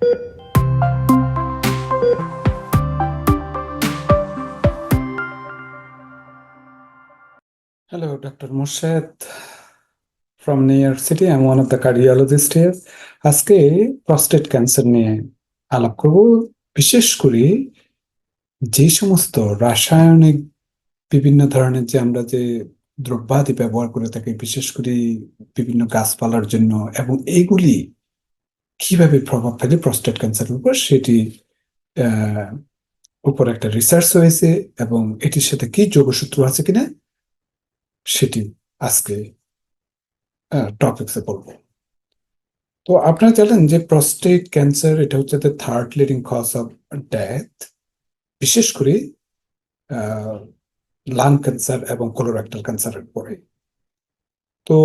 Hello, Dr. Murshid from New York City. I'm one of the cardiologists here. আজকে prostate cancer নিয়ে আলাপ করব বিশেষ করে যে সমস্ত রাসায়নিক বিভিন্ন ধরনের যে আমরা যে দ্রব্যাদি ব্যবহার করে থাকি বিশেষ করে বিভিন্ন গাছপালার জন্য এবং এইগুলি কীভাবে প্রভাব ফেলে প্রস্টেট ক্যান্সারের উপর? সেটি উপর একটা রিসার্চ হয়েছে এবং এটির সাথে কি যোগসূত্র আছে কিনা সেটি আজকে টপিকসে বলব। তো আপনারা জানেন যে প্রস্টেট ক্যান্সার এটা হচ্ছে the third leading cause of death বিশেষ করে লাং ক্যান্সার এবং কোলোরেক্টাল ক্যান্সারের পরে তো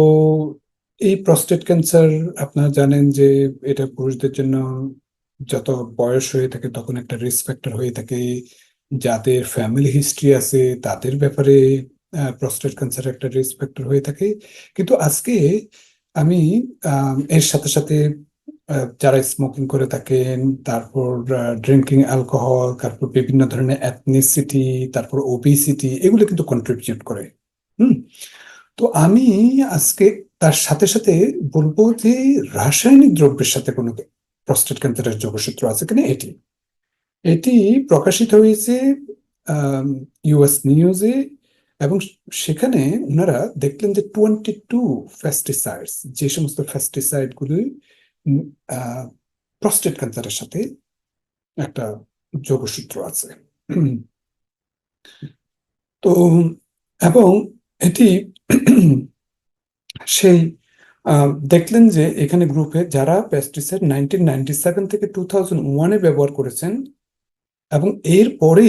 এই প্রস্টেট ক্যান্সার আপনারা জানেন যে এটা পুরুষদের জন্য যত বয়স হয়ে থাকে তখন একটা রিস্ক ফ্যাক্টর হয়ে থাকে। যাদের ফ্যামিলি হিস্ট্রি আছে তাদের ব্যাপারে প্রস্টেট ক্যান্সার একটা রিস্ক ফ্যাক্টর হয়ে থাকে। কিন্তু আজকে আমি এর সাথে সাথে যারা স্মোকিং করে থাকেন, তারপর ড্রিঙ্কিং অ্যালকোহল তারপর বিভিন্ন ধরনের অ্যাথনিসিটি তারপর ওবিসিটি এগুলো কিন্তু কন্ট্রিবিউট করে। হুম? তো আমি আজকে তার সাথে সাথে বলব যে রাসায়নিক দ্রব্যের সাথে কোনো প্রস্টেট ক্যান্সারের যোগসূত্র আছে কিনা এটি। এটি প্রকাশিত হয়েছে ইউএস নিউজে এবং সেখানে ওনারা দেখলেন যে টোয়েন্টি টু পেস্টিসাইডস যে সমস্ত পেস্টিসাইড গুলি প্রস্টেট ক্যান্সারের সাথে একটা যোগসূত্র আছে। তো, এবং এটি সেই দেখলেন যে এখানে গ্রুপে যারা পেস্টিসাইড নাইনটিন নাইনটি সেভেন থেকে টু থাউজেন্ড ওয়ানে ব্যবহার করেছেন এবং এর পরে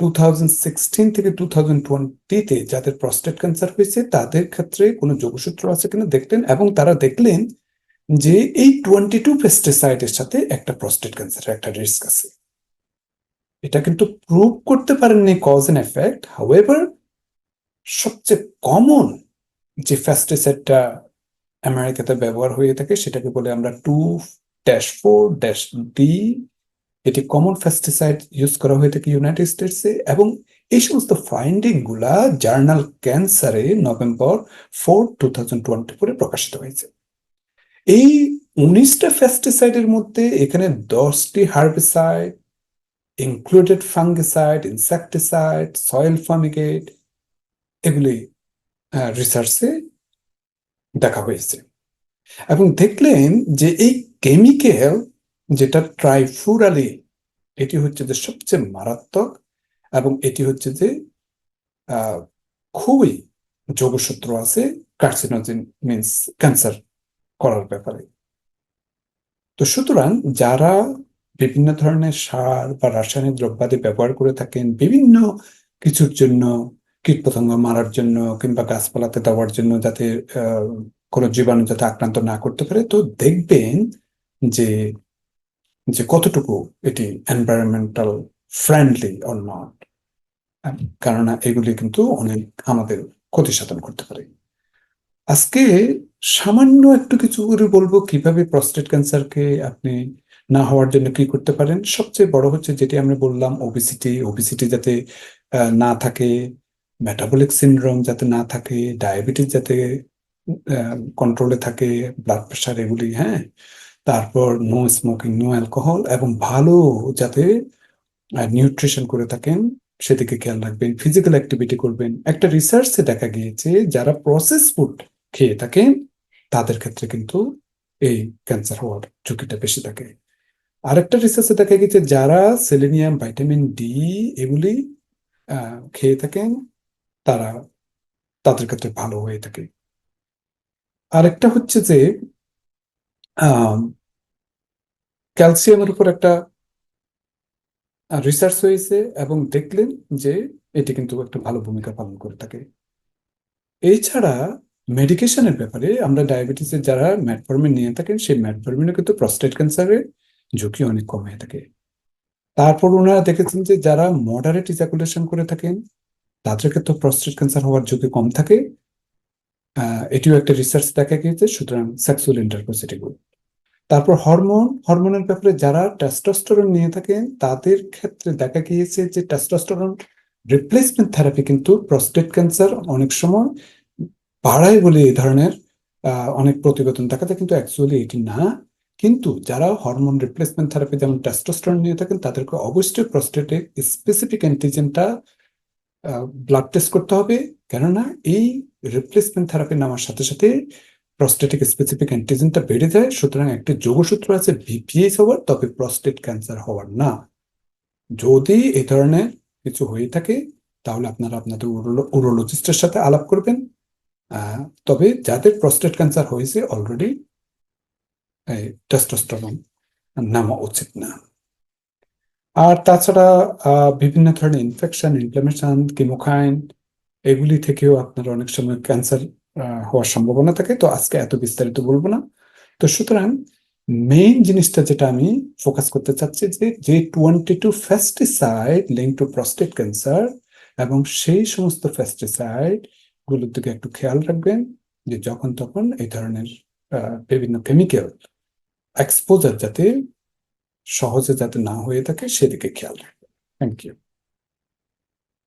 টু থাউজেন্ড সিক্সটিন থেকে টু থাউজেন্ড টোয়েন্টিতে যাদের প্রস্টেট ক্যান্সার হয়েছে তাদের ক্ষেত্রে কোনো যোগসূত্র আছে কিনা দেখলেন এবং তারা দেখলেন যে এই টোয়েন্টি টু পেস্টিসাইডের সাথে একটা প্রস্টেট ক্যান্সারের একটা রিস্ক আছে। এটা কিন্তু প্রুভ করতে পারেননি কজ এন্ড এফেক্ট হাউএভার সবচেয়ে কমন যে পেস্টিসাইডটা আমেরিকাতে ব্যবহার হয়ে থাকে, সেটাকে বলে আমরা two dash four dash D এটি কমন পেস্টিসাইড ইউজ করা হয়ে থাকে ইউনাইটেড স্টেটসে এবং এই সমস্ত ফাইন্ডিংগুলা জার্নাল ক্যান্সারে November four two thousand twenty ফোরে প্রকাশিত হয়েছে। এই উনিশটা পেস্টিসাইডের মধ্যে এখানে দশটি herbicide included fungicide insecticide soil fumigate এগুলি রিসার্চে দেখা হয়েছে। এবং দেখলেন যে এই কেমিক্যাল যেটা ট্রাইফ্লুরালি এটি হচ্ছে যে সবচেয়ে মারাত্মক এবং এটি হচ্ছে যে খুবই যোগসূত্র আছে কার্সিনোজেন মিন্স ক্যান্সার করার ব্যাপারে। তো সুতরাং যারা বিভিন্ন ধরনের সার বা রাসায়নিক দ্রব্যাদি ব্যবহার করে থাকেন, বিভিন্ন কিছুর জন্য কীটপতঙ্গ মারার জন্য কিংবা গাছপালাতে দেওয়ার জন্য যাতে কোনো জীবাণু যাতে আক্রান্ত না করতে পারে, তো দেখবেন যে যে কতটুকু এটি এনভায়রনমেন্টাল ফ্রেন্ডলি অর নট কেননা এগুলি কিন্তু অনেক আমাদের ক্ষতি সাধন করতে পারে। আজকে সামান্য একটু কিছু করে বলব কীভাবে প্রস্টেট ক্যান্সারকে আপনি না হওয়ার জন্য কি করতে পারেন। সবচেয়ে বড় হচ্ছে যেটি আমরা বললাম ওবিসিটি ওবিসিটি যাতে না থাকে মেটাবলিক সিনড্রোম যাতে না থাকে ডায়াবেটিস যাতে কন্ট্রোলে থাকে ব্লাড প্রেশার এগুলি হ্যাঁ? তারপর নো স্মোকিং নো অ্যালকোহল এবং ভালো যাতে নিউট্রিশন করে থাকেন, সেদিকে খেয়াল রাখবেন ফিজিক্যাল অ্যাক্টিভিটি করবেন। একটা রিসার্চে দেখা গিয়েছে, যারা প্রসেস ফুড খেয়ে থাকেন, তাদের ক্ষেত্রে কিন্তু এই ক্যান্সার হওয়ার ঝুঁকিটা বেশি থাকে। আরেকটা রিসার্চে দেখা গেছে যারা সেলেনিয়াম ভাইটামিন ডি এগুলি খেয়ে থাকেন তারা তাদের ক্ষেত্রে ভালো হয়ে থাকে। আরেকটা হচ্ছে যে ক্যালসিয়ামের উপর একটা রিসার্চ হয়েছে এবং দেখলেন যে এটি কিন্তু একটা ভালো ভূমিকা পালন করে থাকে। এছাড়া মেডিকেশনের ব্যাপারে আমরা ডায়াবেটিসের যারা ম্যাটফর্মিন নিয়ে থাকেন, সেই ম্যাটফর্মিনে কিন্তু প্রস্টেট ক্যান্সারের ঝুঁকি অনেক কম হয়ে থাকে। তারপর ওনারা দেখেছেন যে যারা মডারেট ইজাকুলেশন করে থাকেন তাদের ক্ষেত্রে প্রস্টেট ক্যান্সার হওয়ার ঝুঁকি কম থাকে। এটিও একটা রিসার্চ দেখা গিয়েছে, সুতরাং সেক্সুয়াল ইন্টারকোর্স এটি তারপর হরমোন হরমোনের ব্যাপারে যারা টেস্টোস্টেরন নিয়ে থাকেন, তাদের ক্ষেত্রে দেখা গিয়েছে যে টেস্টোস্টেরন রিপ্লেসমেন্ট থেরাপি কিন্তু প্রস্টেট ক্যান্সার অনেক সময় বাড়ায় বলে এই ধরনের অনেক প্রতিবেদন দেখা যায়, কিন্তু অ্যাকচুয়ালি এটি না। কিন্তু যারা হরমোন রিপ্লেসমেন্ট থেরাপি যেমন টেস্টোস্টেরন নিয়ে থাকেন, তাদেরকে অবশ্যই প্রস্টেটে স্পেসিফিক অ্যান্টিজেনটা ব্লাড টেস্ট করতে হবে। কেননা এই রিপ্লেসমেন্ট থেরাপি নামার সাথে সাথে প্রস্টেটিক স্পেসিফিক অ্যান্টিজেনটা বেড়ে যায়। সুতরাং একটা যোগসূত্র আছে বিপিএস হওয়ার তবে প্রস্টেট ক্যান্সার হওয়ার না। যদি এই ধরনের কিছু হয়ে থাকে, তাহলে আপনারা আপনাদের উরোলজিস্টের সাথে আলাপ করবেন। তবে যাদের প্রস্টেট ক্যান্সার হয়েছে অলরেডি টেস্টোস্টেরন নেওয়া উচিত না। আর তাছাড়া বিভিন্ন ধরনের ইনফেকশন ইনফ্লামেশন কিমোকাইন এগুলি থেকেও আপনার অনেক সময় ক্যান্সার হওয়ার সম্ভাবনা থাকে। তো আজকে এত বিস্তারিত বলব না। তো সুতরাং মেইন জিনিসটা যেটা আমি ফোকাস করতে চাচ্ছি যে যে twenty two pesticide link to prostate cancer এবং সেই সমস্ত ফেস্টিসাইডগুলোর দিকে একটু খেয়াল রাখবেন যে যখন তখন এই ধরনের বিভিন্ন কেমিক্যাল এক্সপোজার যাতে সহজে যাতে না হয়ে থাকে সেদিকে খেয়াল রাখবেন। Thank you